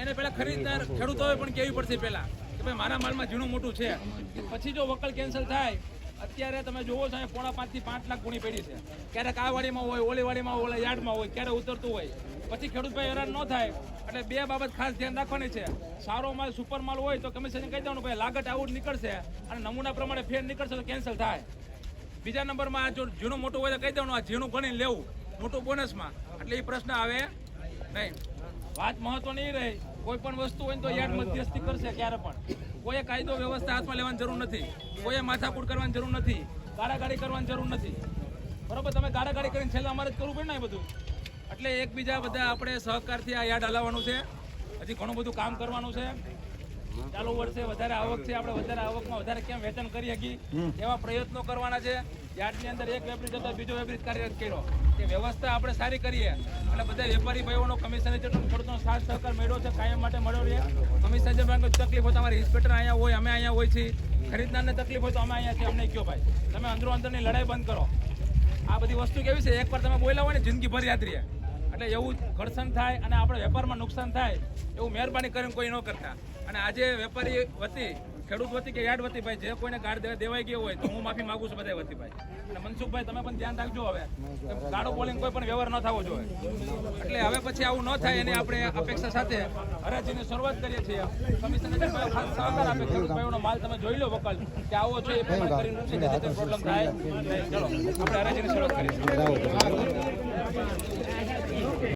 એને પહેલા ખરીદદાર ખેડૂતોએ પણ કેવી પડશે પહેલા? કે ભાઈ, મારા માલમાં ઝીણું મોટું છે. પછી જો વકલ કેન્સલ થાય, અત્યારે તમે જોવો છો પોણા પાંચથી પાંચ લાખ ગુણી પડી છે. ક્યારેક આ વાડીમાં હોય, ઓલી વાડીમાં ઓલા યાર્ડમાં હોય, ક્યારે ઉતરતું હોય. પછી ખેડૂતભાઈ હેરાન ન થાય, એટલે બે બાબત ખાસ ધ્યાન રાખવાની છે. સારો માલ સુપર માલ હોય તો કમિશન કહી દેવાનું, ભાઈ, લાગત આઉટ નીકળશે અને નમૂના પ્રમાણે ફેર નીકળશે તો કેન્સલ થાય. બીજા નંબરમાં જો ઝીણું મોટું હોય તો કહી દેવાનું, આ ઝીણું ગણી લેવું, મોટું બોનસમાં એટલે એ પ્રશ્ન આવે નહીં. વાત મહત્વની એ રહી. કોઈ પણ વસ્તુ હોય ને તો યાદ મધ્યસ્થી કરશે ક્યારે પણ. કોઈએ કાયદો વ્યવસ્થા હાથમાં લેવાની જરૂર નથી. કોઈએ માથાકૂટ કરવાની જરૂર નથી. ગાડાગાડી કરવાની જરૂર નથી. બરોબર? તમે ગાડાગાડી કરીને છેલ્લા અમારે જ કરવું પડે ને એ બધું. એટલે એકબીજા બધા આપણે સહકારથી આ યાદ હલાવવાનું છે. હજી ઘણું બધું કામ કરવાનું છે. ચાલુ વર્ષે વધારે આવક છે. આપણે વધારે આવકમાં વધારે કેમ વેતન કરી શકીએ? એવા પ્રયત્નો કરવાના છે. યાર્ડની અંદર એક વેપારી જતો બીજો વેપારી કાર્યરત કર્યો. તે વ્યવસ્થા આપણે સારી કરીએ. અને બધા વેપારી ભાઈઓનો કમિશન થોડો સાથ સહકાર મળ્યો છે, કાયમ માટે મળ્યો રહે કમિશન જે તકલીફ હોય તમારે ઇન્સ્પેક્ટર અહીંયા હોય, અમે અહીંયા હોય છીએ. ખરીદનારને તકલીફ હોય તો અમે અહીંયા છીએ અમને કયો ભાઈ. તમે અંદરો અંદરની લડાઈ બંધ કરો. આ બધી વસ્તુ કેવી છે? એકવાર તમે બોલ્યા હોય ને, જિંદગીભર યાદ રહે. એટલે એવું ઘર્ષણ થાય અને આપણે વેપારમાં નુકસાન થાય, એવું મહેરબાની કરીને કોઈ ન કરતા. અને આજે વેપારી વતી ખેડૂત વતી કે યાર્ડ વતી ભાઈ જે કોઈને કાર્ડ દેવાઈ ગયો હોય તો હું માફી માંગુ છું બધા વતી ભાઈ. અને મનસુખભાઈ તમે પણ ધ્યાન રાખજો હવે. ગાડો બોલિંગ કોઈ પણ વ્યવહાર ન થવો જોઈએ. એટલે હવે પછી આવું ન થાય એની આપણે અપેક્ષા સાથે હરાજીની શરૂઆત કરીએ છીએ. કમિશનર ખાસ સહકાર આપે. ખેડૂતભાઈઓનો માલ તમે જોઈ લો વકલ કે આવો છે એ પ્રમાણે કરીને પ્રોબ્લેમ થાય. ચલો આપણે હરાજીની શરૂઆત કરીએ. છીએ